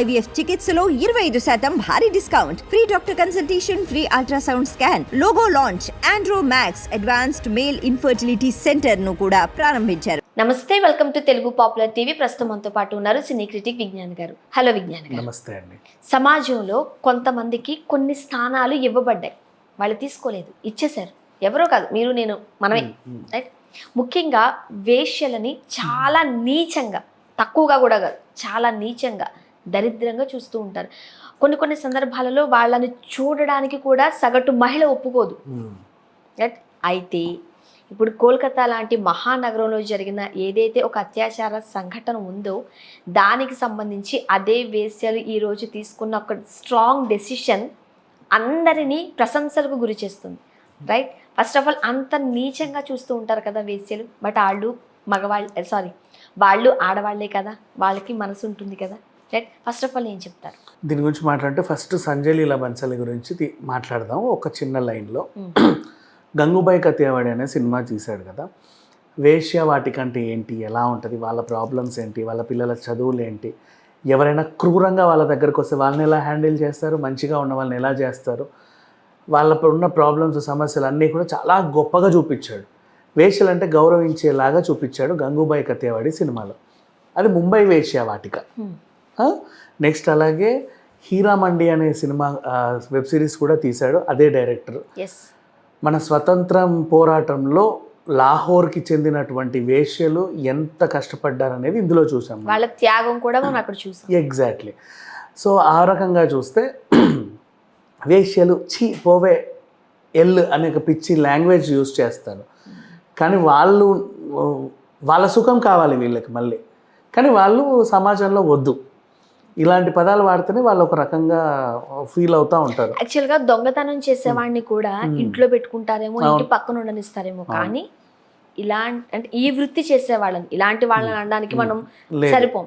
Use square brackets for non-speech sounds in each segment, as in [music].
IVF చికిత్సలో ఇరవై ఐదు శాతం భారీ discount. Free doctor consultation free ultrasound scan logo launch Andro Max advanced male infertility సెంటర్ను కూడా ప్రారంభించారు. నమస్తే welcome to Telugu popular TV. ప్రస్తుతం మనతో పాటు ఉన్నారు సినీ క్రిటిక్ విజ్ఞాన్ గారు. హలో విజ్ఞాన్ గారు. నమస్తే అండి. సమాజంలో కొంతమందికి కొన్ని స్థానాలు ఇవ్వబడ్డాయి. వాళ్ళు తీసుకోలేదు ఇచ్చేశారు. ఎవరో కాదు మీరు నేను మనమే. రైట్? ముఖ్యంగా వేశ్యలని చాలా నీచంగా తక్కువగా కూడా కాదు చాలా నీచంగా దరిద్రంగా చూస్తూ ఉంటారు. కొన్ని కొన్ని సందర్భాలలో వాళ్ళని చూడడానికి కూడా సగటు మహిళ ఒప్పుకోదు. రైట్ అయితే ఇప్పుడు కోల్కతా లాంటి మహానగరంలో జరిగిన ఏదైతే ఒక అత్యాచార సంఘటన ఉందో దానికి సంబంధించి అదే వేశ్యలు ఈరోజు తీసుకున్న ఒక స్ట్రాంగ్ డెసిషన్ అందరినీ ప్రశంసలకు గురి చేస్తుంది. రైట్ ఫస్ట్ ఆఫ్ ఆల్ అంత నీచంగా చూస్తూ ఉంటారు కదా వేశ్యలు. బట్ వాళ్ళు మగవాళ్ళు సారీ వాళ్ళు ఆడవాళ్ళే కదా. వాళ్ళకి మనసు ఉంటుంది కదా. రైట్ ఫస్ట్ ఆఫ్ ఆల్ ఏం చెప్తారు? దీని గురించి మాట్లాడితే ఫస్ట్ సంజయ్ లీలా బన్సలి గురించి మాట్లాడదాం. ఒక చిన్న లైన్లో. గంగుబాయి కత్యావాడి అనే సినిమా తీశాడు కదా. వేశ్య వాటికంటే ఏంటి? ఎలా ఉంటుంది? వాళ్ళ ప్రాబ్లమ్స్ ఏంటి? వాళ్ళ పిల్లల చదువులు ఏంటి? ఎవరైనా క్రూరంగా వాళ్ళ దగ్గరకు వస్తే వాళ్ళని ఎలా హ్యాండిల్ చేస్తారు? మంచిగా ఉన్న వాళ్ళని ఎలా చేస్తారు? వాళ్ళపై ఉన్న ప్రాబ్లమ్స్ సమస్యలు అన్నీ కూడా చాలా గొప్పగా చూపించాడు. వేశ్యలు అంటే గౌరవించేలాగా చూపించాడు గంగూబాయి కత్యావాడి సినిమాలో. అది ముంబై వేశ్య వాటిక. నెక్స్ట్ అలాగే హీరామండి అనే సినిమా వెబ్ సిరీస్ కూడా తీశాడు అదే డైరెక్టర్. మన స్వతంత్రం పోరాటంలో లాహోర్కి చెందినటువంటి వేశ్యలు ఎంత కష్టపడ్డారనేది ఇందులో చూసాం. వాళ్ళ త్యాగం కూడా మనం అక్కడ చూసాం. ఎగ్జాక్ట్లీ సో ఆ రకంగా చూస్తే [clears throat] వేశ్యలు చీ పోవే ఎల్ అనే ఒక పిచ్చి లాంగ్వేజ్ యూజ్ చేస్తారు. కానీ వాళ్ళు వాళ్ళ సుఖం కావాలి వీళ్ళకి మళ్ళీ. కానీ వాళ్ళు సమాజంలో వద్దు. ఇలాంటి పదాలు వాడితేనే వాళ్ళు ఒక రకంగా ఫీల్ అవుతూ ఉంటారు. యాక్చువల్గా దొంగతనం చేసేవాడిని కూడా Hmm. ఇంట్లో పెట్టుకుంటారేమో. ఇంటి పక్కన ఉండనిస్తారేమో. కానీ ఇలాంటి అంటే ఈ వృత్తి చేసే వాళ్ళని ఇలాంటి వాళ్ళని అనడానికి మనం సరిపోం.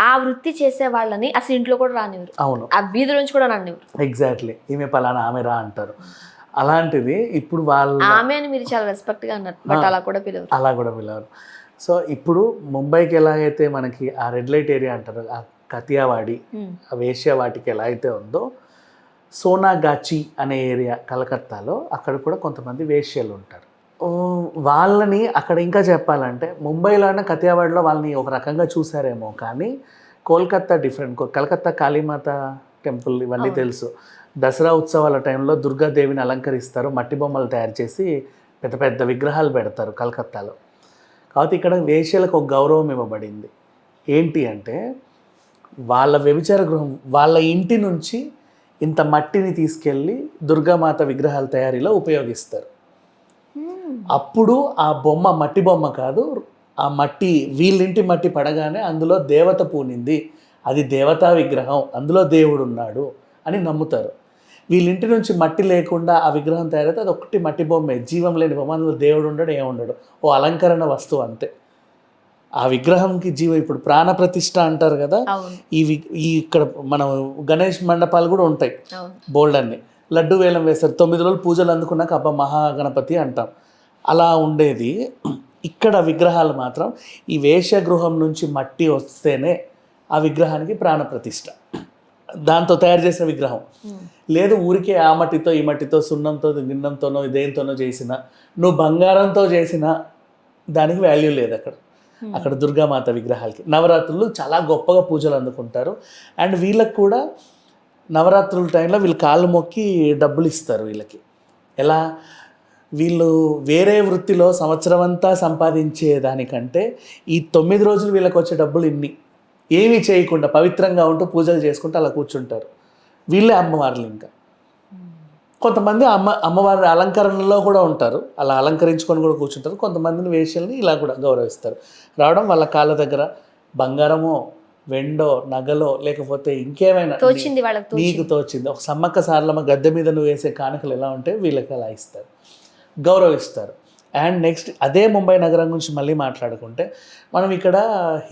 ఆ వృత్తి చేసే వాళ్ళని అసలు ఇంట్లో కూడా రానివ్వరు. అవును. ఆ వీధి నుంచి కూడా రానివ్వరు. ఎగ్జాక్ట్లీ ఈమె పలానా ఆమె రా అంటారు. అలాంటిది ఇప్పుడు వాళ్ళ ఆమె అని మీరు చాలా రెస్పెక్ట్గా అన్నారు బట్. అలా కూడా పిలవరు. అలా కూడా పిలవరు. సో ఇప్పుడు ముంబైకి ఎలా అయితే మనకి ఆ రెడ్ లైట్ ఏరియా అంటారు కతియావాడి Hmm. ఆ వేశ్య వాటికి ఎలా అయితే ఉందో సోనాగాచి అనే ఏరియా కలకత్తాలో అక్కడ కూడా కొంతమంది వేశ్యలు ఉంటారు. వాళ్ళని అక్కడ ఇంకా చెప్పాలంటే ముంబైలోనే కతియావాడిలో వాళ్ళని ఒక రకంగా చూసారేమో కానీ కోల్కత్తా డిఫరెంట్. కలకత్తా కాళీమాత టెంపుల్ ఇవన్నీ. తెలుసు. దసరా ఉత్సవాల టైంలో దుర్గాదేవిని అలంకరిస్తారు మట్టి బొమ్మలు తయారు చేసి పెద్ద పెద్ద విగ్రహాలు పెడతారు కలకత్తాలో. కాబట్టి ఇక్కడ వేశ్యలకు ఒక గౌరవం ఇవ్వబడింది. ఏంటి అంటే వాళ్ళ వ్యభిచార గృహం వాళ్ళ ఇంటి నుంచి ఇంత మట్టిని తీసుకెళ్ళి దుర్గామాత విగ్రహాల తయారీలో ఉపయోగిస్తారు. Hmm. అప్పుడు ఆ బొమ్మ మట్టి బొమ్మ కాదు ఆ మట్టి వీళ్ళింటి మట్టి పడగానే అందులో దేవత పూనింది. అది దేవతా విగ్రహం అందులో దేవుడు ఉన్నాడు అని నమ్ముతారు. వీళ్ళింటి నుంచి మట్టి లేకుండా ఆ విగ్రహం తయారైతే అది ఒకటి మట్టి బొమ్మే. జీవం లేని బొమ్మ అందులో దేవుడు ఉండడు ఏముండడు. ఓ అలంకరణ వస్తువు అంతే. ఆ విగ్రహంకి జీవం ఇప్పుడు ప్రాణప్రతిష్ఠ అంటారు కదా ఈ వి- ఈ ఇక్కడ మనం గణేష్ మండపాలు కూడా ఉంటాయి బోల్డ్ అన్ని. లడ్డు వేలం వేస్తారు తొమ్మిది రోజులు పూజలు అందుకున్నాక అబ్బా మహాగణపతి అంటాం. అలా ఉండేది. ఇక్కడ విగ్రహాలు మాత్రం ఈ వేషగృహం నుంచి మట్టి వస్తేనే ఆ విగ్రహానికి ప్రాణప్రతిష్ఠ దాంతో తయారు చేసిన విగ్రహం. లేదు ఊరికే ఆ మట్టితో ఈ మట్టితో సున్నంతో గిన్నంతోనో దేనితోనో చేసిన నువ్వు బంగారంతో చేసిన దానికి వాల్యూ లేదు అక్కడ. Hmm. అక్కడ దుర్గామాత విగ్రహాలకి. నవరాత్రులు చాలా గొప్పగా పూజలు అందుకుంటారు. అండ్ వీళ్ళకి కూడా నవరాత్రుల టైంలో వీళ్ళు కాళ్ళు మొక్కి డబ్బులు ఇస్తారు వీళ్ళకి. ఎలా? వీళ్ళు వేరే వృత్తిలో సంవత్సరం అంతా సంపాదించే దానికంటే ఈ తొమ్మిది రోజులు వీళ్ళకి వచ్చే డబ్బులు ఇన్ని. ఏమీ చేయకుండా పవిత్రంగా ఉంటూ పూజలు చేసుకుంటూ అలా కూర్చుంటారు. వీళ్ళే అమ్మవార్లు ఇంకా. కొంతమంది అమ్మ అమ్మవారి అలంకరణలో కూడా ఉంటారు. అలా అలంకరించుకొని కూడా కూర్చుంటారు. కొంతమందిని వేషల్ని ఇలా కూడా గౌరవిస్తారు. రావడం వాళ్ళ కాళ్ళ దగ్గర బంగారమో వెండో నగలో లేకపోతే ఇంకేమైనా తోచింది వాళ్ళకి నీకు తోచింది. ఒక సమ్మక్క సార్లమ్మ గద్దె మీద నువ్వు వేసే కానుకలు ఎలా ఉంటే వీళ్ళకి అలా ఇస్తారు. గౌరవిస్తారు. అండ్ నెక్స్ట్ అదే ముంబై నగరం గురించి మళ్ళీ మాట్లాడుకుంటే మనం ఇక్కడ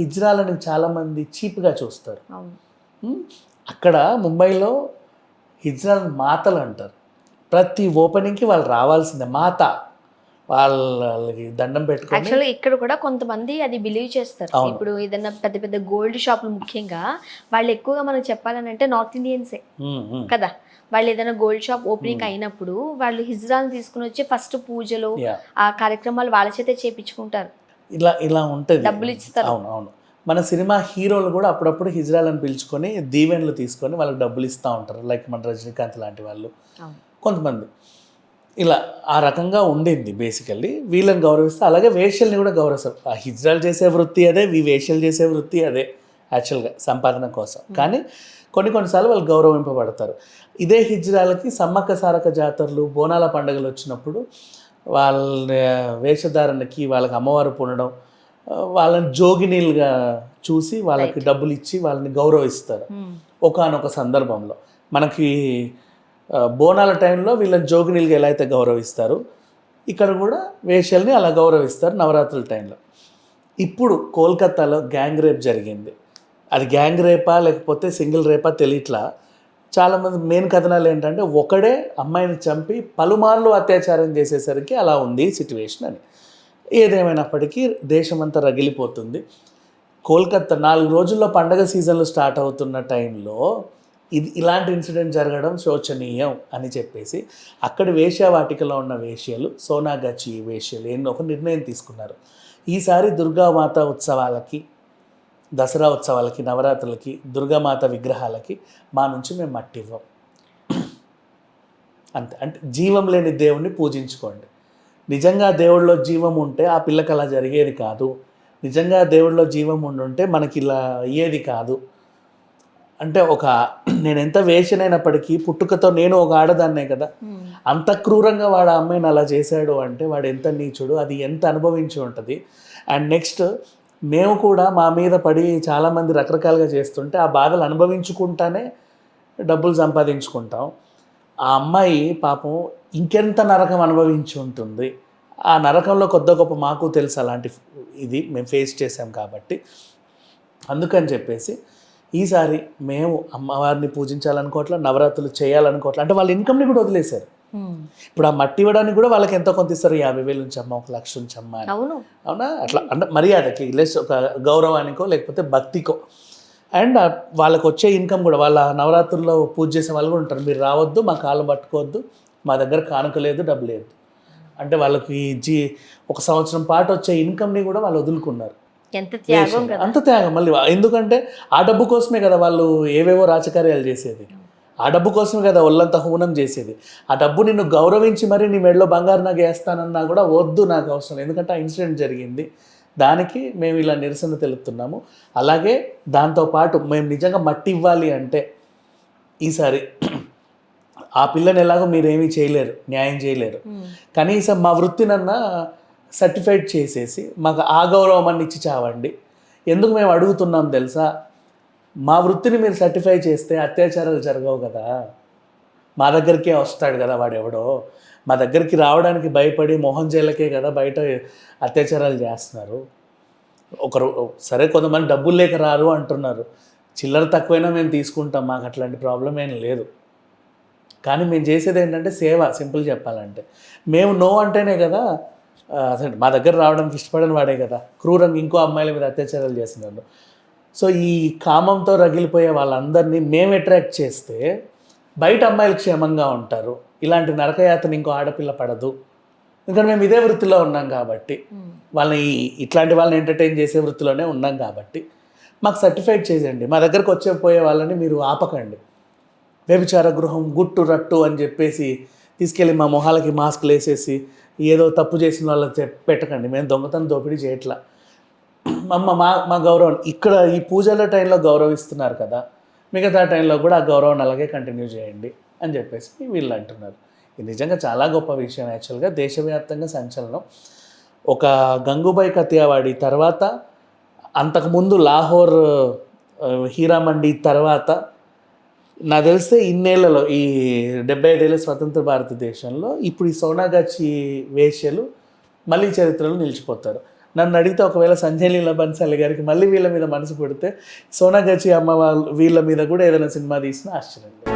హిజ్రాలని చాలామంది చీప్గా చూస్తారు. అక్కడ ముంబైలో హిజ్రాల్ మాతలు అంటారు. ప్రతి ఓపెనింగ్కి వాళ్ళు రావాల్సిందే మాత వాళ్ళకి దండం పెట్టుకొని యాక్చువల్గా ఇక్కడ కూడా కొంతమంది అది బిలీవ్ చేస్తారు. ఇప్పుడు ఏదైనా పెద్ద పెద్ద గోల్డ్ షాపులు ముఖ్యంగా వాళ్ళు ఎక్కువగా మనం చెప్పాలని అంటే నార్త్ ఇండియన్సే. కదా వాళ్ళు ఏదైనా గోల్డ్ షాప్ ఓపెనింగ్ అయినప్పుడు వాళ్ళు హిజ్రాలను తీసుకుని వచ్చి ఫస్ట్ పూజలు. ఆ కార్యక్రమాలు వాళ్ళ చేతే చేపించుకుంటారు ఇలా ఇలా ఉంటుంది డబ్బులు ఇస్తారు. అవును అవును మన సినిమా హీరోలు కూడా అప్పుడప్పుడు హిజ్రాలను పిలుచుకొని దీవెన్లు తీసుకొని వాళ్ళకి డబ్బులు ఇస్తూ ఉంటారు లైక్ మన రజనీకాంత్ లాంటి వాళ్ళు. కొంతమంది. ఇలా ఆ రకంగా ఉండింది బేసికల్లీ. వీళ్ళని గౌరవిస్తే అలాగే వేష్యల్ని కూడా గౌరవిస్తారు. ఆ హిజ్రాలు చేసే వృత్తి అదే ఈ వేష్యలు చేసే వృత్తి అదే యాక్చువల్గా సంపాదన కోసం. కానీ కొన్ని కొన్నిసార్లు వాళ్ళు గౌరవింపబడతారు. ఇదే హిజ్రాలకి సమ్మక్క సారక జాతరలు బోనాల పండుగలు వచ్చినప్పుడు వాళ్ళ వేషధారణకి వాళ్ళకి అమ్మవారు పునడం ఆ, వాళ్ళని జోగినీలుగా చూసి వాళ్ళకి డబ్బులు ఇచ్చి వాళ్ళని గౌరవిస్తారు. ఒకానొక సందర్భంలో. మనకి బోనాల టైంలో వీళ్ళని జోగినీలుగా ఎలా అయితే గౌరవిస్తారు ఇక్కడ కూడా వేషల్ని అలా గౌరవిస్తారు నవరాత్రుల టైంలో. ఇప్పుడు కోల్కతాలో గ్యాంగ్ రేప్ జరిగింది. అది గ్యాంగ్ రేపా లేకపోతే సింగిల్ రేపా తెలియట్లా చాలామంది మెయిన్ కథనాలు ఏంటంటే ఒకడే అమ్మాయిని చంపి పలుమార్లు అత్యాచారం చేసేసరికి అలా ఉంది సిచ్యువేషన్ అని. ఏదేమైనప్పటికీ దేశమంతా రగిలిపోతుంది. కోల్కత్తా నాలుగు రోజుల్లో పండగ సీజన్లు స్టార్ట్ అవుతున్న టైంలో ఇది ఇలాంటి ఇన్సిడెంట్ జరగడం శోచనీయం అని చెప్పేసి అక్కడ వేశ్యావాటికలో ఉన్న వేశ్యలు సోనాగచి వేశ్యలు ఎన్నో ఒక నిర్ణయం తీసుకున్నారు. ఈసారి దుర్గామాత ఉత్సవాలకి దసరా ఉత్సవాలకి నవరాత్రులకి దుర్గామాత విగ్రహాలకి మా నుంచి మేము మట్టి ఇవ్వం అంతే. అంటే జీవం లేని దేవుణ్ణి పూజించుకోండి. నిజంగా దేవుడిలో జీవం ఉంటే ఆ పిల్లకి అలా జరిగేది కాదు. నిజంగా దేవుడిలో జీవం ఉండుంటే మనకి ఇలా అయ్యేది కాదు. అంటే ఒక నేను ఎంత వేషనైనప్పటికీ పుట్టుకతో నేను ఒక ఆడదాన్నే కదా. అంత క్రూరంగా వాడు ఆ అమ్మాయిని అలా చేశాడు అంటే వాడు ఎంత నీచుడు అది ఎంత అనుభవించి ఉంటుంది. అండ్ నెక్స్ట్ మేము కూడా మా మీద పడి చాలామంది రకరకాలుగా చేస్తుంటే ఆ బాధలు అనుభవించుకుంటానే డబ్బులు సంపాదించుకుంటాం. ఆ అమ్మాయి పాపం ఇంకెంత నరకం అనుభవించి ఉంటుంది. ఆ నరకంలో కొద్ది గొప్ప మాకు తెలుసు అలాంటి ఇది మేము ఫేస్ చేసాం కాబట్టి. అందుకని చెప్పేసి ఈసారి మేము అమ్మవారిని పూజించాలనుకోవట్లే నవరాత్రులు చేయాలనుకోవట్లే అంటే వాళ్ళ ఇన్కమ్ని కూడా వదిలేశారు. ఇప్పుడు ఆ మట్టి ఇవ్వడానికి కూడా వాళ్ళకి ఎంతో కొంత ఇస్తారు యాభై వేలు నుంచి అమ్మ ఒక లక్ష నుంచి అమ్మ అని. అవును. అవునా? అట్లా అంటే మర్యాదకి లెస్ ఒక గౌరవానికో లేకపోతే భక్తికో. అండ్ వాళ్ళకి వచ్చే ఇన్కమ్ కూడా వాళ్ళ నవరాత్రుల్లో పూజ చేసే వాళ్ళు కూడా ఉంటారు. మీరు రావద్దు మా కాళ్ళు పట్టుకోవద్దు మా దగ్గర కానుక లేదు డబ్బు లేదు. అంటే వాళ్ళకి జీ ఒక సంవత్సరం పాటు వచ్చే ఇన్కమ్ని కూడా వాళ్ళు వదులుకున్నారు. ఎంత త్యాగం అంత త్యాగం. మళ్ళీ ఎందుకంటే ఆ డబ్బు కోసమే కదా వాళ్ళు ఏవేవో రాజకార్యాలు చేసేది. ఆ డబ్బు కోసమే కదా ఒళ్ళంతా హూనం చేసేది. ఆ డబ్బు నిన్ను గౌరవించి మరి నీ మెడలో బంగారు నాకు వేస్తానన్నా కూడా వద్దు నాకు అవసరం. ఎందుకంటే ఆ ఇన్సిడెంట్ జరిగింది. దానికి మేము ఇలా నిరసన తెలుపుతున్నాము. అలాగే దాంతోపాటు మేము నిజంగా మట్టి ఇవ్వాలి అంటే ఈసారి ఆ పిల్లని ఎలాగో మీరేమీ చేయలేరు. న్యాయం చేయలేరు. కనీసం మా వృత్తినన్నా సర్టిఫైడ్ చేసేసి మాకు ఆ గౌరవం ఇచ్చి చావండి. ఎందుకు మేము అడుగుతున్నాం తెలుసా? మా వృత్తిని మీరు సర్టిఫై చేస్తే అత్యాచారాలు జరగవు కదా. మా దగ్గరికే వస్తాడు కదా వాడెవడో. మా దగ్గరికి రావడానికి భయపడి మోహన్ జైలకే కదా బయట అత్యాచారాలు చేస్తున్నారు. ఒకరు సరే కొంతమంది డబ్బులు లేక రారు అంటున్నారు. చిల్లర తక్కువైనా మేము తీసుకుంటాం మాకు అట్లాంటి ప్రాబ్లం ఏం లేదు. కానీ మేము చేసేది ఏంటంటే సేవ సింపుల్ చెప్పాలంటే. మేము నో అంటేనే కదా అదే మా దగ్గర రావడానికి ఇష్టపడని వాడే కదా. క్రూరంగా ఇంకో అమ్మాయిల మీద అత్యాచారాలు చేస్తున్నారు సో ఈ కామంతో రగిలిపోయే వాళ్ళందరినీ మేము అట్రాక్ట్ చేస్తే బయట అమ్మాయిలు క్షేమంగా ఉంటారు. ఇలాంటి నరకయాతన ఇంకో ఆడపిల్ల పడదు. ఎందుకంటే మేము ఇదే వృత్తిలో ఉన్నాం కాబట్టి. వాళ్ళని ఈ- ఇట్లాంటి వాళ్ళని ఎంటర్టైన్ చేసే వృత్తిలోనే ఉన్నాం కాబట్టి. మాకు సర్టిఫైడ్ చేయండి మా దగ్గరకు వచ్చే పోయే వాళ్ళని మీరు ఆపకండి. వ్యభిచార గృహం గుట్టు రట్టు అని చెప్పేసి తీసుకెళ్ళి మా మొహాలకి మాస్క్లు వేసేసి ఏదో తప్పు చేసిన వాళ్ళకి పెట్టకండి. మేము దొంగతనం దోపిడీ చేయట్లా. అమ్మ మా మా గౌరవం ఇక్కడ ఈ పూజల టైంలో గౌరవిస్తున్నారు కదా మిగతా టైంలో కూడా ఆ గౌరవం అలాగే కంటిన్యూ చేయండి అని చెప్పేసి వీళ్ళు అంటున్నారు. ఇది నిజంగా చాలా గొప్ప విషయం యాక్చువల్గా. దేశవ్యాప్తంగా సంచలనం. ఒక గంగుబాయ్ కతియావాడి తర్వాత అంతకుముందు లాహోర్ హీరామండి తర్వాత నాకు తెలిస్తే ఇన్నేళ్ళలో ఈ డెబ్బై ఐదేళ్ళ స్వతంత్ర భారతదేశంలో ఇప్పుడు ఈ సోనాగాచి వేష్యలు మళ్ళీ చరిత్రలో నిలిచిపోతారు. నన్ను అడిగితే ఒకవేళ సంజయ్ లీలా బన్సాలి గారికి మళ్ళీ వీళ్ళ మీద మనసు పెడితే సోనాగాచి అమ్మ వాళ్ళు వీళ్ళ మీద కూడా ఏదైనా సినిమా తీసినా ఆశ్చర్యం.